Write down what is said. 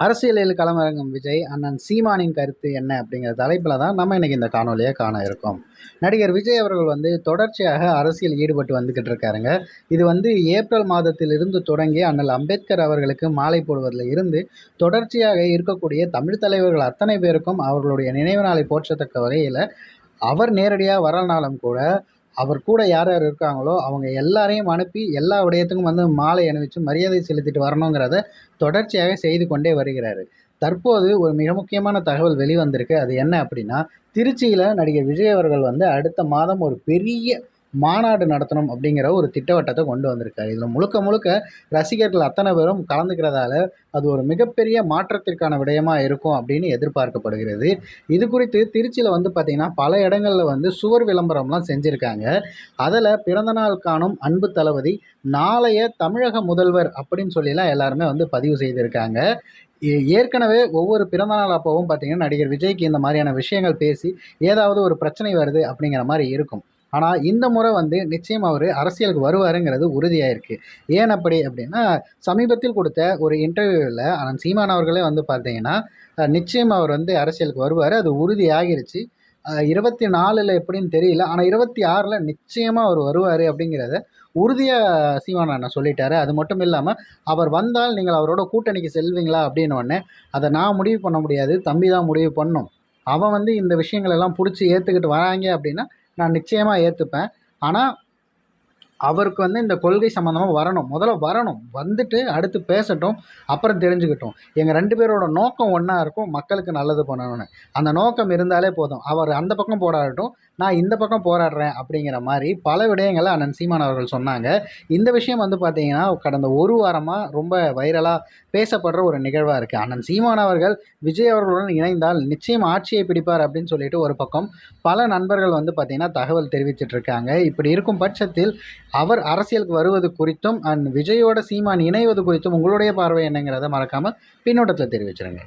அரசியலில் களமிறங்கும் விஜய் அண்ணன் சீமானின் கருத்து என்ன அப்படிங்கிற தலைப்பில் தான் நம்ம இன்றைக்கி இந்த காணொலியை காண இருக்கோம். நடிகர் விஜய் அவர்கள் வந்து தொடர்ச்சியாக அரசியல் ஈடுபட்டு வந்துக்கிட்டு இருக்காருங்க. இது வந்து ஏப்ரல் மாதத்திலிருந்து தொடங்கி அண்ணல் அம்பேத்கர் அவர்களுக்கு மாலை போடுவதில் இருந்து தொடர்ச்சியாக இருக்கக்கூடிய தமிழ் தலைவர்கள் அத்தனை பேருக்கும் அவர்களுடைய நினைவு நாளை போற்றத்தக்க வகையில் அவர் நேரடியாக வரலனாலும் கூட அவர் கூட யார் யார் இருக்காங்களோ அவங்க எல்லாரையும் அனுப்பி எல்லா விடயத்துக்கும் வந்து மாலை அணிவிச்சு மரியாதை செலுத்திட்டு வரணுங்கிறத தொடர்ச்சியாக செய்து கொண்டே வருகிறாரு. தற்போது ஒரு மிக முக்கியமான தகவல் வெளிவந்திருக்கு. அது என்ன அப்படின்னா திருச்சியில் நடிகர் விஜய் அவர்கள் வந்து அடுத்த மாதம் ஒரு பெரிய மாநாடு நடத்தணும் அப்படிங்கிற ஒரு திட்டவட்டத்தை கொண்டு வந்திருக்காரு. இதில் முழுக்க முழுக்க ரசிகர்கள் அத்தனை பேரும் கலந்துக்கிறதால அது ஒரு மிகப்பெரிய மாற்றத்திற்கான விடயமா இருக்கும் அப்படின்னு எதிர்பார்க்கப்படுகிறது. இது குறித்து திருச்சியில் வந்து பார்த்திங்கன்னா பல இடங்களில் வந்து சுவர் விளம்பரம்லாம் செஞ்சுருக்காங்க. அதில் பிறந்தநாள் காணும் அன்பு தளபதி நாளைய தமிழக முதல்வர் அப்படின்னு சொல்லிலாம் எல்லாருமே வந்து பதிவு செய்திருக்காங்க. ஏ- ஏற்கனவே ஒவ்வொரு பிறந்தநாள் அப்போவும் பார்த்தீங்கன்னா நடிகர் விஜய்க்கு இந்த மாதிரியான விஷயங்கள் பேசி ஏதாவது ஒரு பிரச்சனை வருது அப்படிங்கிற மாதிரி இருக்கும். ஆனால் இந்த முறை வந்து நிச்சயம் அவர் அரசியலுக்கு வருவாருங்கிறது உறுதியாயிருக்கு ஏன் அப்படி அப்படின்னா சமீபத்தில் கொடுத்த ஒரு இன்டர்வியூவில் அண்ணன் சீமான் அவர்களே வந்து பார்த்தீங்கன்னா நிச்சயம் அவர் வந்து அரசியலுக்கு வருவார். அது உறுதியாகிருச்சு. இருபத்தி நாலில் எப்படின்னு தெரியல. ஆனால் இருபத்தி ஆறில் நிச்சயமாக அவர் வருவார் அப்படிங்கிறத உறுதியாக சீமான் அண்ணன் சொல்லிட்டாரு. அது மட்டும் இல்லாமல் அவர் வந்தால் நீங்கள் அவரோட கூட்டணிக்கு செல்வீங்களா அப்படின்னு உடனே அதை நான் முடிவு பண்ண முடியாது. தம்பி தான் முடிவு பண்ணும். அவன் வந்து இந்த விஷயங்களெல்லாம் பிடிச்சி ஏற்றுக்கிட்டு வராங்க அப்படின்னா நான் நிச்சயமாக ஏற்றுப்பேன் ஆனால் அவருக்கு வந்து இந்த கொள்கை சம்மந்தமாக வரணும். முதல்ல வரணும். வந்துட்டு அடுத்து பேசட்டும். அப்புறம் தெரிஞ்சுக்கிட்டோம். எங்கள் ரெண்டு பேரோட நோக்கம் ஒன்றா இருக்கும். மக்களுக்கு நல்லது பண்ணணும்னு. அந்த நோக்கம் இருந்தாலே போதும். அவர் அந்த பக்கம் போராடட்டும். நான் இந்த பக்கம் போராடுறேன் அப்படிங்கிற மாதிரி பல விடயங்களை அண்ணன் சீமான் அவர்கள் சொன்னாங்க. இந்த விஷயம் வந்து பார்த்தீங்கன்னா கடந்த ஒரு வாரமாக ரொம்ப வைரலாக பேசப்படுற ஒரு நிகழ்வாக இருக்குது அண்ணன் சீமான் அவர்கள் விஜய் அவர்களுடன் இணைந்தால் நிச்சயம் ஆட்சியை பிடிப்பார் அப்படின்னு சொல்லிட்டு ஒரு பக்கம் பல நண்பர்கள் வந்து பார்த்திங்கன்னா தகவல் தெரிவிச்சிட்டு இருக்காங்க. இப்படி இருக்கும் பட்சத்தில் அவர் அரசியலுக்கு வருவது குறித்தும் அண்ட் விஜயோட சீமான் இணைவது குறித்தும் உங்களுடைய பார்வை என்னங்கிறத மறக்காமல் பின்னோட்டத்தில் தெரிவிச்சிருங்க.